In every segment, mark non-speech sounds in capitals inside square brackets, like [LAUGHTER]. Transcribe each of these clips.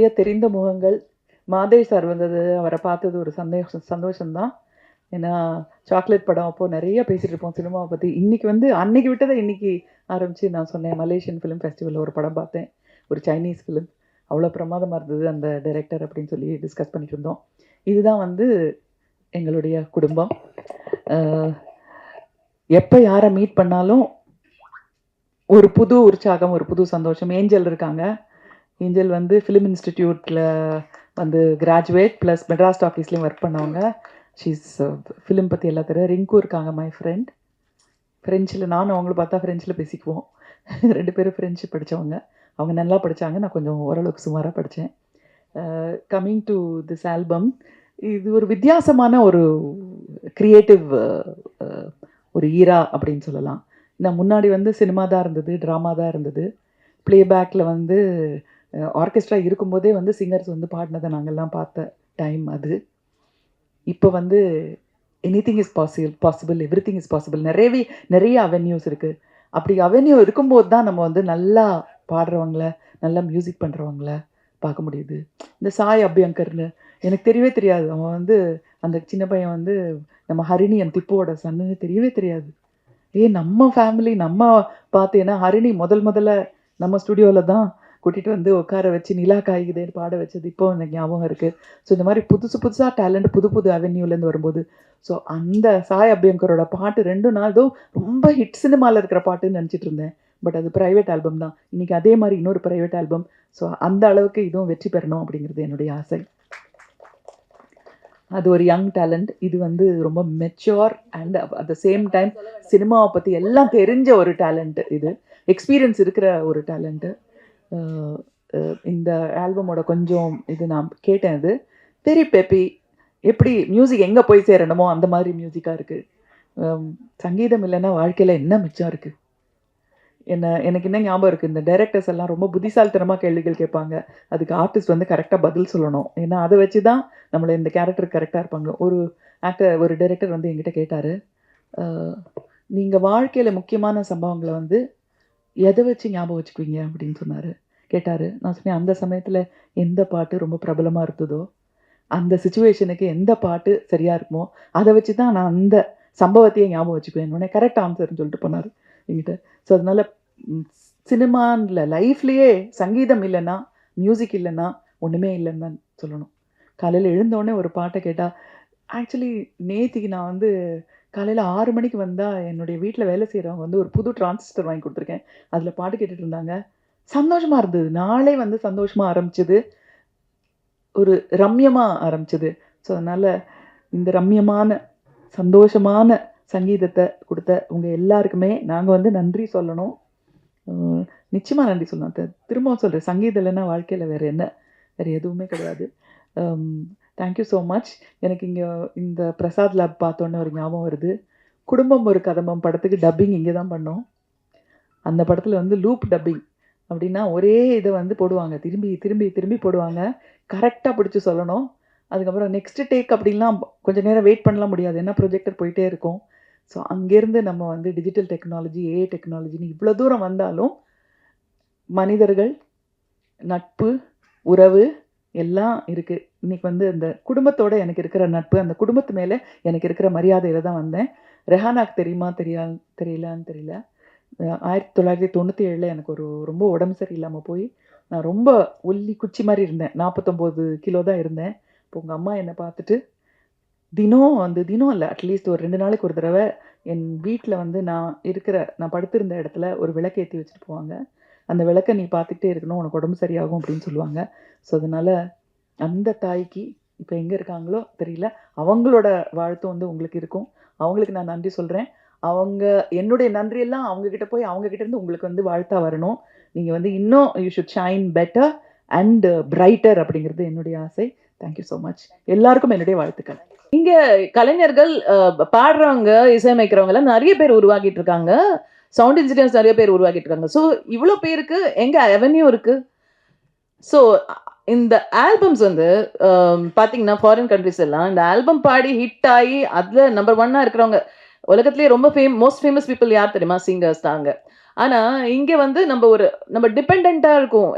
நிறைய தெரிந்த முகங்கள். மாதேஷ் சார் வந்தது அவரை பார்த்தது ஒரு சந்தோஷம் சந்தோஷம்தான். ஏன்னா சாக்லேட் படம் அப்போது நிறைய பேசிகிட்டு இருப்போம் சினிமாவை பற்றி இன்றைக்கி வந்து அன்னைக்கு விட்டதை இன்றைக்கி ஆரம்பித்து நான் சொன்னேன். மலேசியன் ஃபிலிம் ஃபெஸ்டிவலில் ஒரு படம் பார்த்தேன். ஒரு சைனீஸ் ஃபிலிம் அவ்வளோ பிரமாதமாக இருந்தது அந்த டைரக்டர் அப்படின்னு சொல்லி டிஸ்கஸ் பண்ணிட்டு இருந்தோம். இதுதான் வந்து எங்களுடைய குடும்பம். எப்போ யாரை மீட் பண்ணாலும் ஒரு புது உற்சாகம் ஒரு புது சந்தோஷம். ஏஞ்சல் இருக்காங்க. ஏஞ்சல் வந்து ஃபிலிம் இன்ஸ்டிடியூட்டில் வந்து கிராஜுவேட் ப்ளஸ் மெட்ராஸ் ஆஃபீஸ்லேயும் ஒர்க் பண்ணவங்க. ஷீஸ் ஃபிலிம் பற்றி எல்லா தெரியும். ரிங்கு இருக்காங்க மை ஃப்ரெண்ட் ஃப்ரெஞ்சில் நானும் அவங்கள பார்த்தா ஃப்ரெஞ்சில் பேசிக்குவோம். [LAUGHS] ரெண்டு பேரும் ஃப்ரெஞ்சு படித்தவங்க அவங்க நல்லா படித்தாங்க நான் கொஞ்சம் ஓரளவுக்கு சுமாராக படித்தேன் கம்மிங் டு திஸ் ஆல்பம் இது ஒரு வித்தியாசமான ஒரு க்ரியேட்டிவ் uh, uh, ஒரு ஈரா அப்படின்னு சொல்லலாம். நான் முன்னாடி வந்து சினிமா தான் இருந்தது ட்ராமா தான் இருந்தது. ப்ளேபேக்கில் வந்து ஆர்கெஸ்ட்ரா இருக்கும்போதே வந்து சிங்கர்ஸ் வந்து பாடினதை நாங்கள்லாம் பார்த்த டைம் அது. இப்போ வந்து anything is possible possible everything is possible நிறையவே நிறைய அவென்யூஸ் இருக்குது அப்படி அவென்யூ இருக்கும்போது தான் நம்ம வந்து நல்லா பாடுறவங்கள நல்லா மியூசிக் பண்ணுறவங்கள பார்க்க முடியுது. இந்த சாய் அபியங்கர்னு எனக்கு தெரியவே தெரியாது. அவன் வந்து அந்த சின்ன பையன் வந்து நம்ம ஹரிணி என் திப்புவோட சன்னு தெரியவே தெரியாது. ஏ நம்ம ஃபேமிலி நம்ம பார்த்தேன்னா ஹரிணி முதல் முதல்ல நம்ம ஸ்டுடியோவில் தான் கூட்டிகிட்டு வந்து உட்கார வச்சு நிலா காய்குதேன்னு பாட வச்சது இப்போ எனக்கு ஞாபகம் இருக்குது ஸோ இந்த மாதிரி புதுசு புதுசாக டேலண்ட் புது புது அவென்யூலேருந்து வரும்போது ஸோ அந்த சாய் அபியங்கரோட பாட்டு ரெண்டு நாளும் ரொம்ப ஹிட் சினிமாவில் இருக்கிற பாட்டுன்னு நினச்சிட்டு இருந்தேன். பட் அது ப்ரைவேட் ஆல்பம் தான். இன்றைக்கி அதே மாதிரி இன்னொரு ப்ரைவேட் ஆல்பம் ஸோ அந்த அளவுக்கு இதுவும் வெற்றி பெறணும் அப்படிங்கிறது என்னுடைய ஆசை. அது ஒரு யங் டேலண்ட் இது வந்து ரொம்ப mature and at the same time சினிமாவை பற்றி எல்லாம் தெரிஞ்ச ஒரு டேலண்ட்டு இது. எக்ஸ்பீரியன்ஸ் இருக்கிற ஒரு டேலண்ட்டு இந்த ஆல்பமோட கொஞ்சம் இது நான் கேட்டேன் இது தெரி பெப்பி எப்படி மியூசிக் எங்கே போய் சேரணுமோ அந்த மாதிரி மியூசிக்காக இருக்குது சங்கீதம் இல்லைன்னா வாழ்க்கையில் என்ன மிச்சம் இருக்குது என்ன எனக்கு என்ன ஞாபகம் இருக்குது இந்த டைரக்டர்ஸ் எல்லாம் ரொம்ப புத்திசாலித்தனமாக கேள்விகள் கேட்பாங்க. அதுக்கு ஆர்டிஸ்ட் வந்து கரெக்டாக பதில் சொல்லணும். ஏன்னா அதை வச்சு தான் நம்மளை இந்த கேரக்டர் கரெக்டாக இருப்பாங்க. ஒரு ஆக்டர் ஒரு டைரக்டர் வந்து என்கிட்ட கேட்டார். நீங்கள் வாழ்க்கையில் முக்கியமான சம்பவங்களை வந்து எதை வச்சு ஞாபகம் வச்சுக்குவீங்க அப்படின்னு சொன்னார். கேட்டார் நான் சொன்னேன் அந்த சமயத்தில் எந்த பாட்டு ரொம்ப பிரபலமாக இருந்ததோ அந்த சுச்சுவேஷனுக்கு எந்த பாட்டு சரியாக இருக்குமோ அதை வச்சு தான் நான் அந்த சம்பவத்தையே ஞாபகம் வச்சுக்குவேன் உடனே கரெக்ட் ஆன்சர்னு சொல்லிட்டு போனார் என்கிட்ட. ஸோ அதனால் சினிமாவில் லைஃப்லேயே சங்கீதம் இல்லைன்னா மியூசிக் இல்லைன்னா ஒன்றுமே இல்லைன்னு தான் சொல்லணும். காலையில் எழுந்தோடனே ஒரு பாட்டை கேட்டால் ஆக்சுவலி நேத்திக்கு நான் வந்து காலையில் ஆறு மணிக்கு வந்தால் என்னுடைய வீட்டில் வேலை செய்கிறவங்க வந்து ஒரு புது டிரான்சிஸ்டர் வாங்கி கொடுத்துருக்கேன். அதில் பாட்டு கேட்டுட்டு இருந்தாங்க. சந்தோஷமாக இருந்தது. நாளே வந்து சந்தோஷமாக ஆரம்பிச்சது. ஒரு ரம்யமாக ஆரம்பிச்சது. ஸோ அதனால் இந்த ரம்யமான சந்தோஷமான சங்கீதத்தை கொடுத்த உங்கள் எல்லாருக்குமே நாங்கள் வந்து நன்றி சொல்லணும். நிச்சயமாக நன்றி சொல்லணும். திரும்பவும் சொல்கிறேன் சங்கீதம் இல்லைன்னா வாழ்க்கையில் வேறு என்ன? வேறு எதுவுமே கிடையாது. தேங்க்யூ ஸோ மச் எனக்கு இங்கே இந்த பிரசாத் லேப் பார்த்தோன்னே ஒரு ஞாபகம் வருது. குடும்பம் ஒரு கதம்பம் படத்துக்கு டப்பிங் இங்கே தான் பண்ணோம். அந்த படத்தில் வந்து லூப் டப்பிங் அப்படின்னா ஒரே இதை வந்து போடுவாங்க. திரும்பி திரும்பி திரும்பி போடுவாங்க. கரெக்டாக பிடிச்சி சொல்லணும். அதுக்கப்புறம் நெக்ஸ்ட் டேக் அப்படின்லாம் கொஞ்சம் நேரம் வெயிட் பண்ணலாம் முடியாது. ஏன்னா ப்ரொஜெக்டர் போயிட்டே இருக்கும். ஸோ அங்கேருந்து நம்ம வந்து டிஜிட்டல் டெக்னாலஜி ஏஐ டெக்னாலஜின்னு இவ்வளோ தூரம் வந்தாலும் மனிதர்கள் நட்பு உறவு எல்லாம் இருக்குது இன்றைக்கி வந்து அந்த குடும்பத்தோட எனக்கு இருக்கிற நட்பு அந்த குடும்பத்து மேலே எனக்கு இருக்கிற மரியாதையில் தான் வந்தேன். ரெஹானாக்கு தெரியுமா? தெரியா தெரியலான்னு தெரியல. ஆயிரத்தி தொள்ளாயிரத்தி தொண்ணூற்றி ஏழில் எனக்கு ஒரு ரொம்ப உடம்பு சரியில்லாமல் போய் நான் ரொம்ப ஒல்லி குச்சி மாதிரி இருந்தேன். நாற்பத்தொம்போது கிலோ தான் இருந்தேன். இப்போ உங்கள் அம்மா என்னை பார்த்துட்டு தினம் வந்து தினம் இல்லை அட்லீஸ்ட் ஒரு ரெண்டு நாளைக்கு ஒரு தடவை என் வீட்டில் வந்து நான் இருக்கிற நான் படுத்திருந்த இடத்துல ஒரு விளக்கு ஏற்றி வச்சுட்டு போவாங்க. அந்த விளக்கை நீ பார்த்துக்கிட்டே இருக்கணும் உனக்கு உடம்பு சரியாகும் அப்படின்னு சொல்லுவாங்க. ஸோ அதனால் அந்த தாய்க்கு இப்போ எங்கே இருக்காங்களோ தெரியல. அவங்களோட வாழ்த்து வந்து உங்களுக்கு இருக்கும். அவங்களுக்கு நான் நன்றி சொல்கிறேன் அவங்க என்னுடைய நன்றியெல்லாம் அவங்கக்கிட்ட போய் அவங்கக்கிட்ட இருந்து உங்களுக்கு வந்து வாழ்த்தா வரணும். நீங்கள் வந்து இன்னும் you should shine better and brighter அப்படிங்கிறது என்னுடைய ஆசை. தேங்க்யூ ஸோ மச் எல்லாருக்கும் என்னுடைய வாழ்த்துக்கள். இங்கே கலைஞர்கள் பாடுறவங்க இசையமைக்கிறவங்க எல்லாம் நிறைய பேர் உருவாக்கிட்டு இருக்காங்க. சவுண்ட் இன்ஜினியர்ஸ் நிறைய பேர் உருவாக்கிட்டு இருக்காங்க. ஸோ இவ்வளோ பேருக்கு எங்கே அவென்யூ இருக்குது ஸோ இந்த ஆல்பம்ஸ் வந்து um, பார்த்தீங்கன்னா ஃபாரின் கண்ட்ரிஸ் எல்லாம் இந்த ஆல்பம் பாடி ஹிட் ஆகி அதில் நம்பர் ஒன்னாக இருக்கிறவங்க உலகத்துலேயே ரொம்ப ஃபேம் மோஸ்ட் ஃபேமஸ் பீப்புள் யார் தெரியுமா? சிங்கர்ஸ் தாங்க ஆனால் இங்கே வந்து நம்ம ஒரு நம்ம டிபெண்ட்டாக இருக்கும்.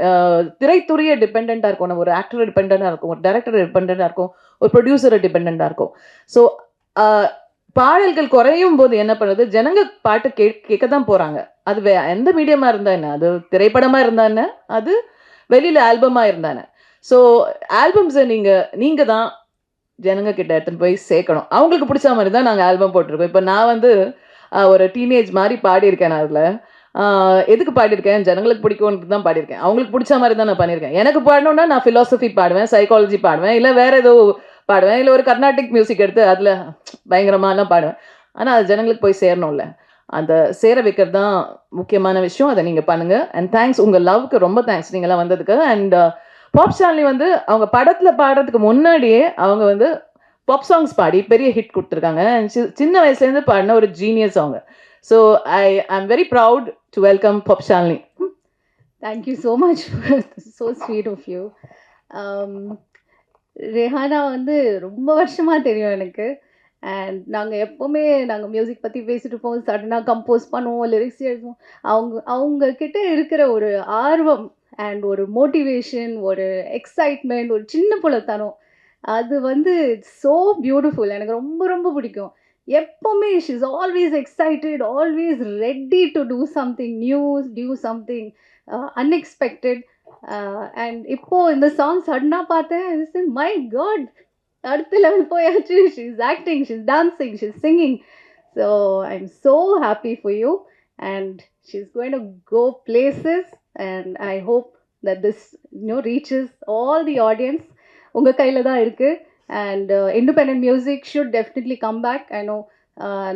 திரைத்துறையை டிபெண்ட்டாக இருக்கும். நம்ம ஒரு ஆக்டரை டிபெண்ட்டாக இருக்கும். ஒரு டைரக்டர் டிபெண்ட்டாக இருக்கும். ஒரு ப்ரொடியூசரை டிபெண்ட்டாக இருக்கும். ஸோ பாடல்கள் குறையும் போது என்ன பண்ணுறது ஜனங்க பாட்டு கே கேட்க தான் போகிறாங்க அது வே எந்த மீடியமாக இருந்தா என்ன? அது திரைப்படமாக இருந்தா என்ன? அது வெளியில் ஆல்பமாக இருந்தானே ஸோ ஆல்பம்ஸை நீங்கள் நீங்கள் தான் ஜனங்க கிட்ட எடுத்துன்னு போய் சேர்க்கணும். அவங்களுக்கு பிடிச்ச மாதிரி தான் நாங்கள் ஆல்பம் போட்டிருக்கோம். இப்போ நான் வந்து ஒரு டீனேஜ் மாதிரி பாடியிருக்கேன் அதில். எதுக்கு பாடியிருக்கேன்? ஜனங்களுக்கு பிடிக்கும்னு தான் பாடியிருக்கேன். அவங்களுக்கு பிடிச்ச மாதிரி தான் நான் பண்ணியிருக்கேன். எனக்கு பாடணுன்னா நான் ஃபிலாசபி பாடுவேன் சைக்காலஜி பாடுவேன் இல்லை வேறு ஏதோ பாடுவேன். இல்லை ஒரு கர்நாடிக் மியூசிக் எடுத்து அதில் பயங்கரமாலாம் பாடுவேன். ஆனால் அது ஜனங்களுக்கு போய் சேரணும்ல. அந்த சேர வைக்கிறது தான் முக்கியமான விஷயம். அதை நீங்கள் பண்ணுங்கள் அண்ட் தேங்க்ஸ் உங்கள் லவ்க்கு ரொம்ப தேங்க்ஸ் நீங்களாம் வந்ததுக்கு. அண்ட் பாப் ஸ்டான்லி வந்து அவங்க படத்தில் பாடுறதுக்கு முன்னாடியே அவங்க வந்து பாப் சாங்ஸ் பாடி பெரிய ஹிட் கொடுத்துருக்காங்க. அண்ட் சி- சின்ன வயசுலேருந்து பாடின ஒரு ஜீனியஸ் அவங்க. So I I'm very proud to welcome Pop Shalini thank you so much so sweet of you Rehana வந்து ரொம்ப வருஷமாக தெரியும் எனக்கு. அண்ட் நாங்கள் எப்போவுமே நாங்கள் மியூசிக் பற்றி பேசிட்டு இருப்போம். சடனாக கம்போஸ் பண்ணுவோம் லிரிக்ஸ் எழுதுவோம். அவங்க அவங்கக்கிட்ட இருக்கிற ஒரு ஆர்வம் அண்ட் ஒரு மோட்டிவேஷன் ஒரு எக்ஸைட்மெண்ட் ஒரு சின்ன புலத்தனம் அது வந்து ஸோ பியூட்டிஃபுல் எனக்கு ரொம்ப ரொம்ப பிடிக்கும். எப்போவுமே she is always excited always ready to do something news do something unexpected and இப்போ இந்த சாங் சடனாக பார்த்தேன். மை காட் அடுத்த லெவல் போயாச்சு. She is acting she is dancing she is singing so I am so happy for you and she is going to go places and I hope that this you know reaches all the audience உங்கள் கையில் தான் இருக்குது and independent music should definitely come back I know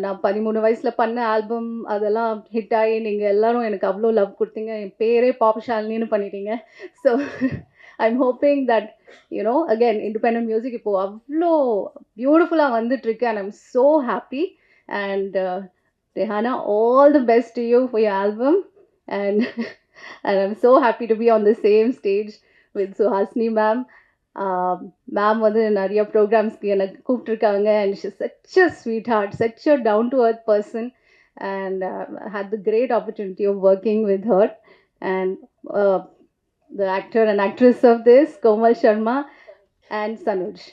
நான் பதிமூணு வயசில் பண்ண album அதெல்லாம் hit ஆகி நீங்கள் எல்லாரும் எனக்கு அவ்வளோ லவ் கொடுத்தீங்க. என் பேரே பாப் ஷாலினின்னு பண்ணிட்டீங்க. So I am hoping that you know again independent music இப்போது அவ்வளோ பியூட்டிஃபுல்லாக வந்துட்டுருக்கு and I'm so happy and Rehana all the best to you for you album and and I'm so happy to be on the same stage with Suhasini ma'am ma'am வந்து நிறைய ப்ரோக்ராம்ஸ்க்கு எனக்கு கூப்பிட்ருக்காங்க and she such a sweetheart such a down to earth person and had the great opportunity of working with with and the actor and actress of this Komal Sharma and Sanuj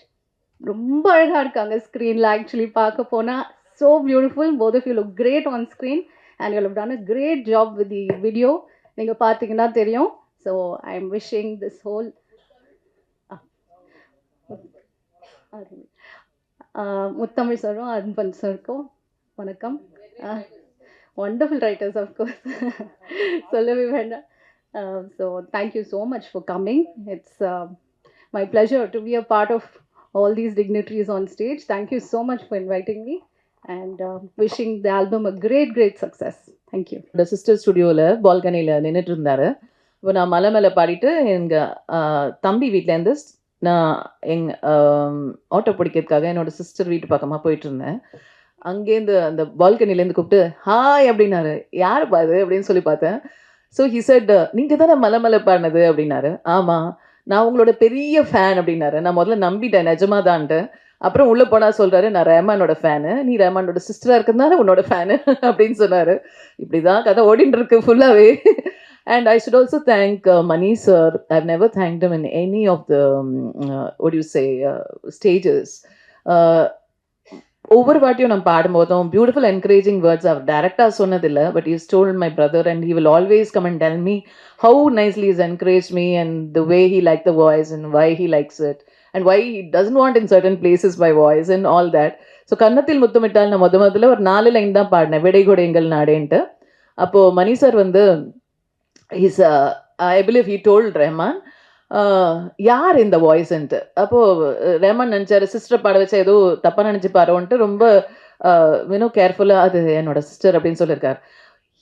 ரொம்ப அழகாக இருக்காங்க ஸ்க்ரீனில் actually பார்க்க போனால் so beautiful both of you look great on screen and you done a great job with the video நீங்கள் பார்த்தீங்கன்னா தெரியும். So I am wishing this whole Muthamizh சாரும் அன்பன் சாருக்கும் வணக்கம். ஒண்டர்ஃபுல் ரைட்டர்ஸ் அஃப்கோர்ஸ் சொல்லவே வேண்டாம். So thank you so much for coming it's my pleasure to be a part of all these dignitaries on stage thank you so much for inviting me and wishing the album a great great success thank you இந்த sister ஸ்டுடியோவில் பால்கனியில் நின்றுட்டு இருந்தார். இப்போ நான் மலை மேலே பாடிட்டு எங்கள் தம்பி வீட்டிலேருந்து நான் எங் ஆட்டோ பிடிக்கிறதுக்காக என்னோட சிஸ்டர் வீட்டு பக்கமாக போயிட்டு இருந்தேன் அங்கேருந்து அந்த பால்கனிலேருந்து கூப்பிட்டு ஹாய் அப்படின்னாரு. யார் பாது அப்படின்னு சொல்லி பார்த்தேன். ஸோ ஹி சட் நீங்கள் தானே மலை மலை பாடினது அப்படின்னாரு. ஆமாம் நான் உங்களோட பெரிய ஃபேன் அப்படின்னாரு. நான் முதல்ல நம்பிட்டேன். நிஜமாதான்ட்டு. அப்புறம் உள்ளே போனால் சொல்கிறாரு நான் ரேமானோட ஃபேனு நீ ரேமானோட சிஸ்டராக இருக்கிறதுனால உன்னோட ஃபேனு [LAUGHS] அப்படின்னு சொன்னார். இப்படி தான் கதை ஓடின்னு இருக்கு ஃபுல்லாகவே and I should also thank Mani sir I've never thank in any of the what you say stages ஒவ்வொரு வாட்டியும் நான் பாடும்போதும் பியூட்டிஃபுல் என்கரேஜிங் வேர்ட்ஸ் அவர் டேரக்டாக சொன்னதில்லை but is told my brother and he will always come and tell me how nicely is encourage me and the way he like the voice and why he likes it and why he doesn't want in certain places by voice and all that so Kannathil Muthamittal நான் முத முதல்ல ஒரு நாலு line தான் பாடினேன் விடைகொடை எங்கள் நாடேன்ட்டு அப்போது மணி சார் வந்து is I believe he told Rehman யார் இந்த வாய்ஸ்ன்ட்டு அப்போது ரஹ்மான் நினச்சாரு சிஸ்டர் பாட வச்சா ஏதோ தப்பாக நினச்சிப்பாரோன்ட்டு ரொம்ப இன்னும் கேர்ஃபுல்லாக அது என்னோட சிஸ்டர் அப்படின்னு சொல்லியிருக்காரு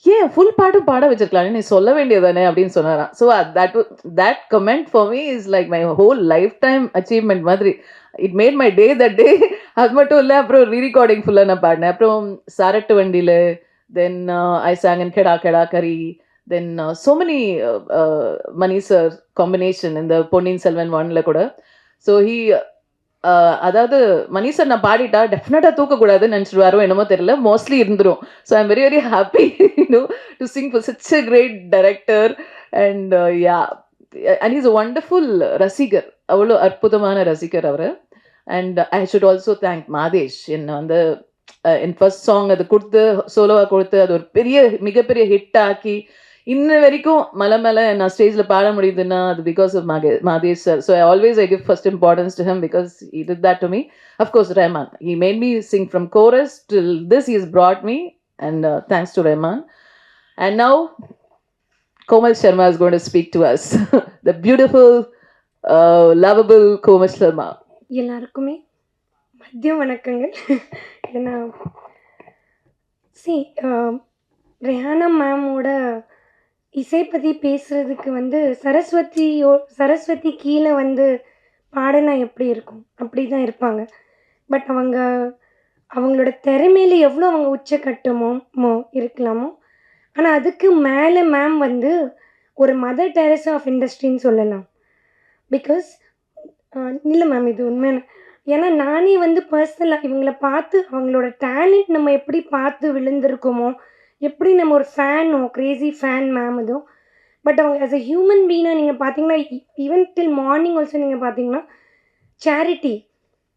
ஏன் ஃபுல் பாட்டும் பாட வச்சிருக்கலாம் நீ சொல்ல வேண்டியதானே அப்படின்னு சொன்னாராம். So that that comment for me is like my whole lifetime achievement மாதிரி. It made my day that day அது மட்டும் இல்லை அப்புறம் ரீரெக்கார்டிங் ஃபுல்லாக நான் பாடினேன். அப்புறம் சாரட்டு வண்டியில் தென் ஐ சாங் அண்ட் கெடா கெடா கரி then so many Mani sir combination இந்த பொன்னியின் செல்வன் ஒன்ல கூட ஸோ ஹி அதாவது மணி சார் நான் பாடிட்டா டெஃபினட்டாக தூக்கக்கூடாதுன்னு நினச்சிடுவாரோ என்னமோ தெரியல mostly இருந்துரும் so I'm very very happy you to sing for such a great director and yeah and is wonderful ரசிகர் அவ்வளோ அற்புதமான ரசிகர் அவர் and I should also thank Madhesh என்னை வந்து என் ஃபர்ஸ்ட் சாங் அது கொடுத்து சோலோவாக கொடுத்து அது ஒரு பெரிய மிகப்பெரிய ஹிட் ஆக்கி இன்ன வரைக்கும் மலை மேலே நான் ஸ்டேஜில் பாட முடியுதுன்னா அது because of Mahe Madhesh sir so I always I give first importance to him because he did that to me of course Rahman he made me sing from chorus till this he's brought me and uh, thanks to Rahman and now Komal Sharma is going to speak to us the beautiful uh, lovable Komal Sharma எல்லாருக்குமே மதியம் வணக்கங்கள் ஏன்னா C Rehana மேமோட இசை பற்றி பேசுகிறதுக்கு வந்து சரஸ்வதியோ சரஸ்வதி கீழே வந்து பாடினா எப்படி இருக்கும்? அப்படி தான் இருப்பாங்க. பட் அவங்க அவங்களோட திறமையில எவ்வளோ அவங்க உச்சக்கட்டமோ இருக்கலாமோ ஆனால் அதுக்கு மேலே மேம் வந்து ஒரு மதர் டெரஸ் ஆஃப் இண்டஸ்ட்ரின்னு சொல்லலாம். பிகாஸ் இல்லை மேம் இது உண்மையான ஏன்னா நானே வந்து பர்சனலாக இவங்களை பார்த்து அவங்களோட டேலண்ட் நம்ம எப்படி பார்த்து விழுந்திருக்கோமோ எப்படி நம்ம ஒரு ஃபேனோ க்ரேசி ஃபேன் மேம் இதுவும் பட் அவங்க ஆஸ் அ ஹியூமன் பீனாக நீங்கள் பார்த்தீங்கன்னா even e, till morning also நீங்கள் பார்த்தீங்கன்னா சேரிட்டி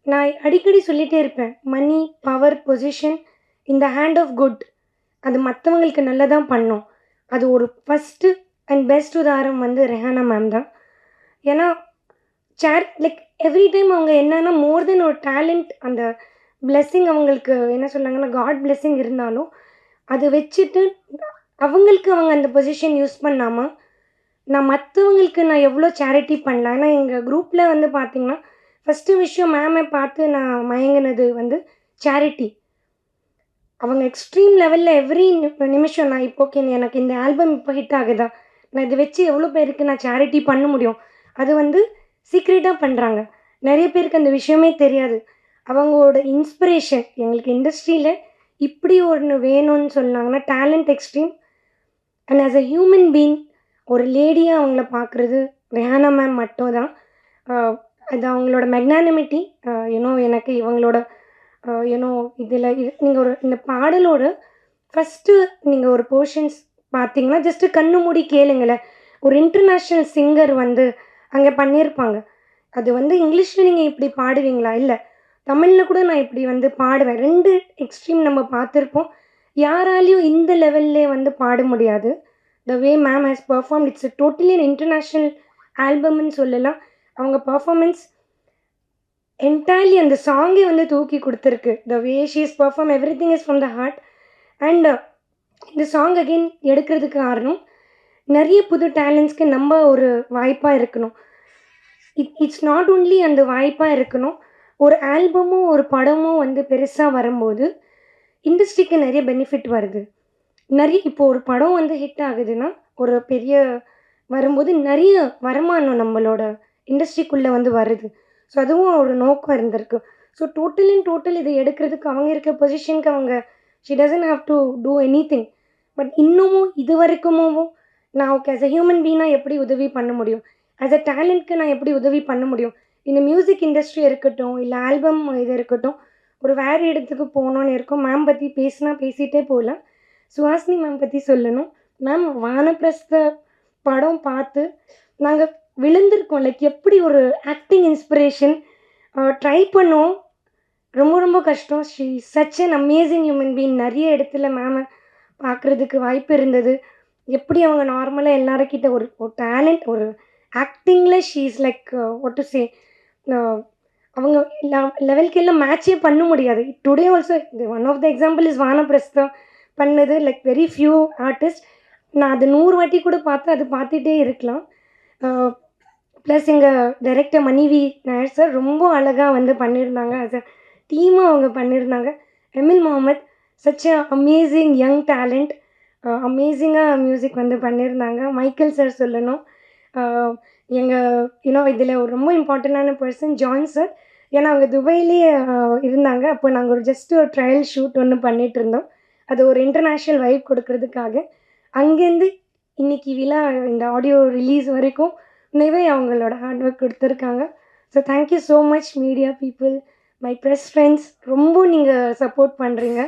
நான் அடிக்கடி சொல்லிகிட்டே இருப்பேன் மணி பவர் பொசிஷன் இந்த ஹேண்ட் ஆஃப் குட் அது மற்றவங்களுக்கு நல்லதான் பண்ணும். அது ஒரு ஃபஸ்ட்டு அண்ட் பெஸ்ட் உதாரணம் வந்து ரெஹானா மேம் தான். ஏன்னா சேர் லைக் எவ்ரி டைம் அவங்க என்னன்னா மோர் தென் ஒரு டேலண்ட் அந்த பிளெஸ்ஸிங் அவங்களுக்கு என்ன சொல்கிறாங்கன்னா காட் பிளெஸ்ஸிங் இருந்தாலும் அதை வச்சுட்டு அவங்களுக்கு அவங்க அந்த பொசிஷன் யூஸ் பண்ணாமல் நான் மற்றவங்களுக்கு நான் எவ்வளோ சேரிட்டி பண்ணலாம்? ஏன்னா எங்கள் குரூப்பில் வந்து பார்த்திங்கன்னா ஃபஸ்ட்டு விஷயம் மேமை பார்த்து நான் மயங்கினது வந்து சேரிட்டி அவங்க எக்ஸ்ட்ரீம் லெவலில் எவ்ரி நிமிஷம் நான் இப்போ ஓகே எனக்கு இந்த ஆல்பம் இப்போ ஹிட் ஆகுதா? நான் இதை வச்சு எவ்வளோ பேருக்கு நான் சேரிட்டி பண்ண முடியும்? அது வந்து சீக்ரெட்டாக பண்ணுறாங்க நிறைய பேருக்கு அந்த விஷயமே தெரியாது. அவங்களோட இன்ஸ்பிரேஷன் எங்களுக்கு இண்டஸ்ட்ரியில் இப்படி ஒன்று வேணும்னு சொன்னாங்கன்னா talent extreme and as a human being ஒரு லேடியாக அவங்கள பார்க்குறது ரெஹானா மேம் மட்டும் தான் அது அவங்களோட மெக்னானிமிட்டி யூனோ எனக்கு இவங்களோட யூனோ இதில் இது நீங்கள் ஒரு இந்த பாடலோட ஃபஸ்ட்டு நீங்கள் ஒரு போர்ஷன்ஸ் பார்த்தீங்கன்னா ஜஸ்ட்டு கண்ணு மூடி கேளுங்களேன். ஒரு இன்டர்நேஷ்னல் சிங்கர் வந்து அங்கே பண்ணியிருப்பாங்க. அது வந்து இங்கிலீஷில் நீங்கள் இப்படி பாடுவீங்களா? இல்லை. தமிழில் கூட நான் இப்படி வந்து பாடுவேன். ரெண்டு எக்ஸ்ட்ரீம் நம்ம பார்த்துருப்போம். யாராலையும் இந்த லெவல்லே வந்து பாட முடியாது. The way ma'am has perform it's totally an international ஆல்பம்னு சொல்லலாம். அவங்க பர்ஃபார்மன்ஸ் என்டையர்லி அந்த சாங்கே வந்து தூக்கி கொடுத்துருக்கு. The way she is perform everything is from the heart and இந்த சாங் அகெயின் எடுக்கிறதுக்கு காரணம் நிறைய புது டேலண்ட்ஸ்க்கு நம்ம ஒரு வாய்ப்பாக இருக்கணும். இட் இட்ஸ் நாட் ஒன்லி அந்த வாய்ப்பாக இருக்கணும் ஒரு ஆல்பமும் ஒரு படமும் வந்து பெருசாக வரும்போது இண்டஸ்ட்ரிக்கு நிறைய பெனிஃபிட் வருது. நிறைய இப்போ ஒரு படம் வந்து ஹிட் ஆகுதுன்னா ஒரு பெரிய வரும்போது நிறைய வருமானம் நம்மளோட இண்டஸ்ட்ரிக்குள்ளே வந்து வருது. ஸோ அதுவும் ஒரு நோக்கம் இருந்திருக்கு. ஸோ டோட்டல் இன் டோட்டல் இது எடுக்கிறதுக்கு அவங்க இருக்க பொசிஷனுக்கு அவங்க she doesn't have to do anything but இன்னமும் இது வரைக்குமாவும் நான் ஓகே ஆஸ் அ ஹியூமன் பீனாக எப்படி உதவி பண்ண முடியும்? ஆஸ் அ டேலண்ட்க்கு நான் எப்படி உதவி பண்ண முடியும்? இந்த மியூசிக் இண்டஸ்ட்ரி இருக்கட்டும் இல்லை ஆல்பம் இது இருக்கட்டும் ஒரு வேறு இடத்துக்கு போகணுன்னு இருக்கும். மேம் பற்றி பேசினா பேசிகிட்டே போகலாம். சுஹாசினி மேம் பற்றி சொல்லணும். மேம் வானப்பிரஸ்த படம் பார்த்து நாங்கள் விழுந்திருக்கோம். லைக் எப்படி ஒரு ஆக்டிங் இன்ஸ்பிரேஷன் ட்ரை பண்ணோம். ரொம்ப ரொம்ப கஷ்டம். She such an amazing human being நிறைய இடத்துல மேமை பார்க்குறதுக்கு வாய்ப்பு இருந்தது. எப்படி அவங்க நார்மலாக எல்லாருக்கிட்ட ஒரு ஒரு டேலண்ட் ஒரு ஆக்டிங்கில் she is like what to say அவங்க லெவலுக்கு எல்லாம் மேட்சே பண்ண முடியாது. Today also one of the example is Vanaprastham பண்ணது. லைக் வெரி ஃபியூ ஆர்டிஸ்ட் நான் அது நூறு வாட்டி கூட பார்த்து அது பார்த்துட்டே இருக்கலாம். ப்ளஸ் எங்கள் டைரக்டர் மணிவி நாயர் சார் ரொம்ப அழகாக வந்து பண்ணியிருந்தாங்க அஸ் அ டீமாக அவங்க பண்ணியிருந்தாங்க Emin Mohammed such a amazing young talent அமேசிங்காக music வந்து பண்ணியிருந்தாங்க மைக்கேல் சார் சொல்லணும். எங்கள் யூனோ இதில் ஒரு ரொம்ப இம்பார்ட்டண்டான பர்சன் ஜான் சார் ஏன்னா அவங்க துபாயிலேயே இருந்தாங்க. அப்போ நாங்கள் ஒரு ஜஸ்ட் ஒரு ட்ரையல் ஷூட் ஒன்று பண்ணிகிட்டு இருந்தோம். அது ஒரு இன்டர்நேஷ்னல் வைப் கொடுக்கறதுக்காக. அங்கேருந்து இன்னைக்கு விழா இந்த ஆடியோ ரிலீஸ் வரைக்கும் உண்மையாகவே அவங்களோட ஹார்ட் ஒர்க் கொடுத்துருக்காங்க. So thank you so much media people my press friends ரொம்ப நீங்கள் சப்போர்ட் பண்ணுறீங்க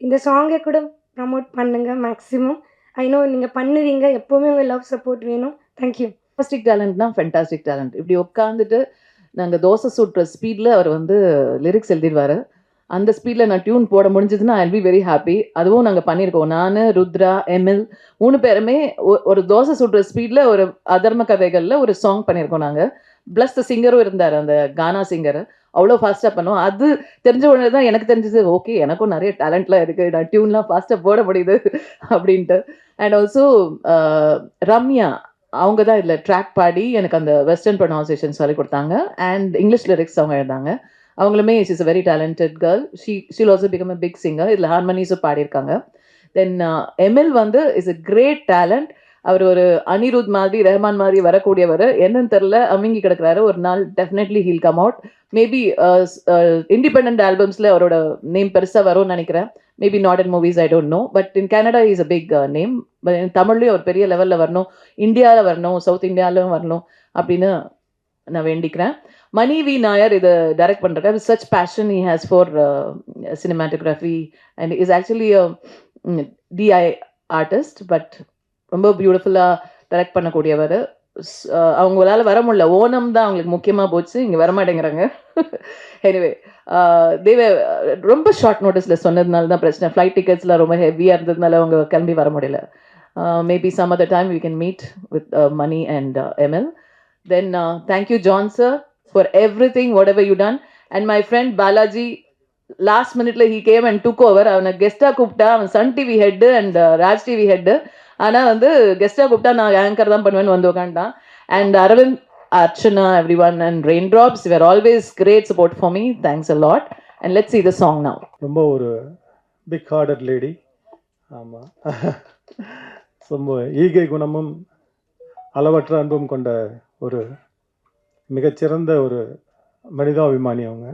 இந்த சாங்கை கூட ப்ரமோட் பண்ணுங்கள் மேக்ஸிமம் ஐ நோ நீங்கள் பண்ணுவீங்க. எப்போவுமே உங்கள் லவ் சப்போர்ட் வேணும். தேங்க்யூ ஃபென்டாஸ்டிக் டேலண்ட்னா ஃபென்டாஸ்டிக் டேலண்ட் இப்படி உட்காந்துட்டு நாங்கள் தோசை சுட்டுற ஸ்பீடில் அவர் வந்து லிரிக்ஸ் எழுதிடுவார் அந்த ஸ்பீடில் நான் டியூன் போட முடிஞ்சதுன்னா ஐ பி வெரி ஹாப்பி அதுவும் நாங்கள் பண்ணியிருக்கோம். நான் ருத்ரா எம்எல் மூணு பேருமே ஒ- ஒரு தோசை சுடுற ஸ்பீடில் ஒரு அதர்ம கதைகளில் ஒரு சாங் பண்ணியிருக்கோம் நாங்கள் ப்ளஸ் சிங்கரும் இருந்தார் அந்த கானா சிங்கர் அவ்வளோ ஃபாஸ்ட்டாக பண்ணுவோம் அது தெரிஞ்ச உடனே தான் எனக்கு தெரிஞ்சது ஓகே எனக்கும் நிறைய டேலண்ட்லாம் இருக்குது நான் டியூன்லாம் ஃபாஸ்ட்டாக போட முடியுது. அப்படின்ட்டு. அண்ட் ஆல்சோ uh, ரம்யா அவங்க தான் இதில் ட்ராக் பாடி எனக்கு அந்த வெஸ்டர்ன் ப்ரொனவுன்சேஷன் சொல்லி கொடுத்தாங்க. அண்ட் இங்கிலீஷ் லிரிக்ஸ் அவங்க எழுதாங்க. அவங்களுமே is a very talented girl she she'll also become a big singer இதில் ஹார்மனிஸும் பாடியிருக்காங்க. தென் எம்எல் uh, வந்து இஸ் அ கிரேட் டேலண்ட் அவர் ஒரு அனிருத் மாதிரி ரஹ்மான் மாதிரி வரக்கூடியவர். என்னன்னு தெரில அமுங்கி கிடக்குறாரு. ஒரு நாள் definitely he'll come out maybe independent ஆல்பம்ஸில் அவரோட நேம் பெருசாக வரும்னு நினைக்கிறேன். Maybe not in movies I don't know but in Canada is a big name but தமிழ்லேயும் ஒரு பெரிய லெவலில் வரணும். இந்தியாவில் வரணும் சவுத் இந்தியாவிலும் வரணும் அப்படின்னு நான் வேண்டிக்கிறேன். மணி வி நாயர் இதை டைரக்ட் பண்ணுறாரு such passion he has for cinematography and is actually DI artist but ரொம்ப பியூட்டிஃபுல்லாக டைரக்ட் பண்ணக்கூடியவர். அவங்களால வர முடியல. ஓணம் தான் அவங்களுக்கு முக்கியமாக போச்சு. இங்கே வரமாட்டேங்கிறாங்க எனிவே [LAUGHS] தேவ ரொம்ப ஷார்ட் நோட்டீஸில் சொன்னதுனால தான் பிரச்சனை. ஃப்ளைட் டிக்கெட்ஸ்லாம் ரொம்ப ஹெவியாக இருந்ததுனால அவங்க கிளம்பி வர முடியல. Maybe some other time you can meet with Mani and ML then thank you John sir for everything whatever you done and my friend Balaji last மினிட்ல he came and took over அவனை கெஸ்ட்டாக கூப்பிட்டா அவன் Sun TV head and Raj TV head ஆனால் வந்து கெஸ்ட்டாக கூப்பிட்டா நான் ஆங்கர் தான் பண்ணுவேன்னு வந்து உட்காந்துட்டான் and Aravind Archana everyone and raindrops were always great support for me thanks a lot and let's see the song now ரொம்ப ஒரு பிக் ஹார்டட் லேடி ஆமாம் ரொம்ப ஈகை குணமும் அளவற்ற அன்பும் கொண்ட ஒரு மிகச்சிறந்த ஒரு மனிதாபிமானி அவங்க.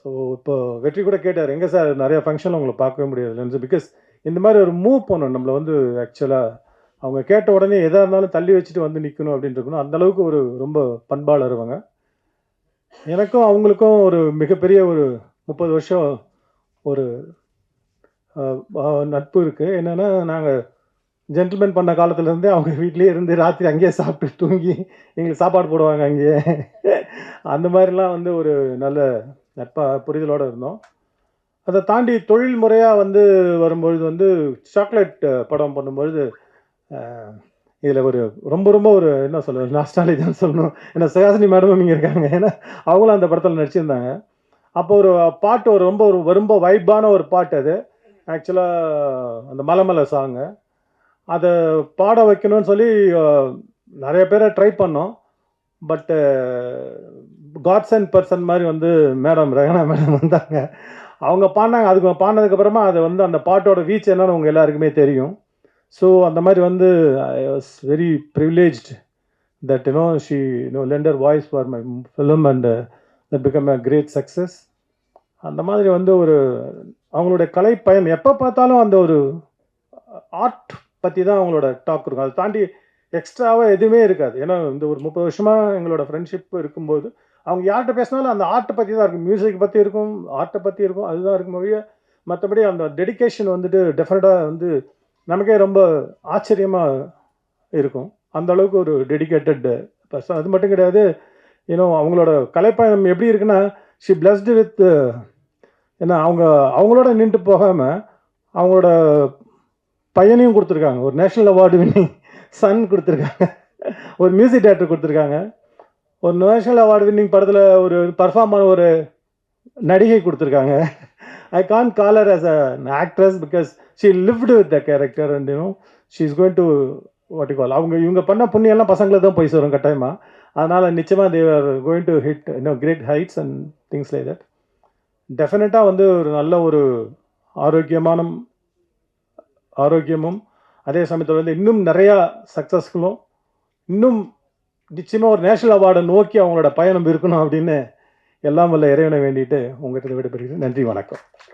ஸோ இப்போ வெற்றி கூட கேட்டார். எங்கே சார் நிறையா ஃபங்க்ஷனில் உங்களை பார்க்கவே முடியாது பிகாஸ் இந்த மாதிரி ஒரு மூவ் பண்ணணும் நம்மளை வந்து ஆக்சுவலாக அவங்க கேட்ட உடனே எதாக இருந்தாலும் தள்ளி வச்சுட்டு வந்து நிற்கணும் அப்படின்னு இருக்கணும். அந்த அளவுக்கு ஒரு ரொம்ப பண்பாளர் அவங்க எனக்கும் அவங்களுக்கும் ஒரு மிகப்பெரிய ஒரு முப்பது வருஷம் ஒரு நட்பு இருக்குது என்னென்னா நாங்கள் ஜென்டில்மேன் பண்ண காலத்துலேருந்தே அவங்க வீட்லேயே இருந்து ராத்திரி அங்கேயே சாப்பிட்டு தூங்கி எங்களுக்கு சாப்பாடு போடுவாங்க அங்கேயே. அந்த மாதிரிலாம் வந்து ஒரு நல்ல நட்பாக புரிதலோடு இருந்தோம். அதை தாண்டி தொழில் முறையாக வந்து வரும்பொழுது வந்து சாக்லேட் படம் பண்ணும்பொழுது இதில் ஒரு ரொம்ப ரொம்ப ஒரு என்ன சொல்ல நாஸ்டாலஜின்னு சொல்லணும். ஏன்னா சுகாசினி மேடமும் இங்கே இருக்காங்க. ஏன்னா அவங்களும் அந்த படத்தில் நடிச்சிருந்தாங்க. அப்போ ஒரு பாட்டு ஒரு ரொம்ப ஒரு ரொம்ப வைப்பான ஒரு பாட்டு அது. ஆக்சுவலாக அந்த மலைமலை சாங்கு அதை பாட வைக்கணும்னு சொல்லி நிறைய பேரை ட்ரை பண்ணோம். பட்டு காட்ஸ் அண்ட் பர்சன் மாதிரி வந்து மேடம் ரகனா மேடம் வந்தாங்க. அவங்க பாடினாங்க அதுக்கு பாடினதுக்கப்புறமா அது வந்து அந்த பாட்டோட வீச் என்னன்னு உங்கள் எல்லாருக்குமே தெரியும். ஸோ அந்த மாதிரி வந்து I was very privileged that you know she you know lent her voice for my film and that become a great success அந்த மாதிரி வந்து ஒரு அவங்களுடைய கலை பயன் எப்போ பார்த்தாலும் அந்த ஒரு uh, ஆர்ட் பற்றி தான் அவங்களோட டாக் இருக்கும். அதை தாண்டி எக்ஸ்ட்ராவாக எதுவுமே இருக்காது. ஏன்னா இந்த ஒரு முப்பது வருஷமாக எங்களோட ஃப்ரெண்ட்ஷிப் இருக்கும்போது அவங்க யார்கிட்ட பேசினாலும் அந்த ஆர்ட்டை பற்றி தான் இருக்கும். மியூசிக் பற்றி இருக்கும் ஆர்ட்டை பற்றி இருக்கும். அதுதான் இருக்கும் ஒழிய மற்றபடி அந்த டெடிகேஷன் வந்துட்டு டெஃபினட்டாக வந்து நமக்கே ரொம்ப ஆச்சரியமாக இருக்கும். அந்த அளவுக்கு ஒரு டெடிகேட்டட் பர்சன் அது மட்டும் கிடையாது ஏன்னோ அவங்களோட கலைப்பயணம் எப்படி இருக்குன்னா ஷி பிளஸ்டு வித் என்ன அவங்க அவங்களோட நின்று போகாமல் அவங்களோட பையனையும் கொடுத்துருக்காங்க. ஒரு நேஷ்னல் அவார்டு வின்னிங் சன் கொடுத்துருக்காங்க. ஒரு மியூசிக் டேரக்டர் கொடுத்துருக்காங்க. ஒரு நேஷனல் அவார்டு வின்னிங் படத்தில் ஒரு பர்ஃபார்ம் பண்ண ஒரு நடிகை கொடுத்துருக்காங்க. I can call her as an actress because she lived with the character and you know she is going to what call அவங்க இவங்க பண்ண புண்ணியெல்லாம் பசங்களுக்கு தான் போய் சேரும் கட்டாயமாக அதனால் நிச்சயமாக தேவர் கோயிங் டு ஹிட் இன்னும் great heights and things like that டெஃபினட்டாக வந்து ஒரு நல்ல ஒரு ஆரோக்கியமான ஆரோக்கியமும் அதே சமயத்தில் வந்து இன்னும் நிறையா சக்ஸஸ்ஃபுல்லும் இன்னும் நிச்சயமாக ஒரு நேஷனல் அவார்டை நோக்கி அவங்களோட பயணம் இருக்கணும் அப்படின்னு எல்லாம் வல்ல இறைவனை வேண்டிட்டு உங்கள்கிட்ட விடைபெறுகிறேன். நன்றி வணக்கம்.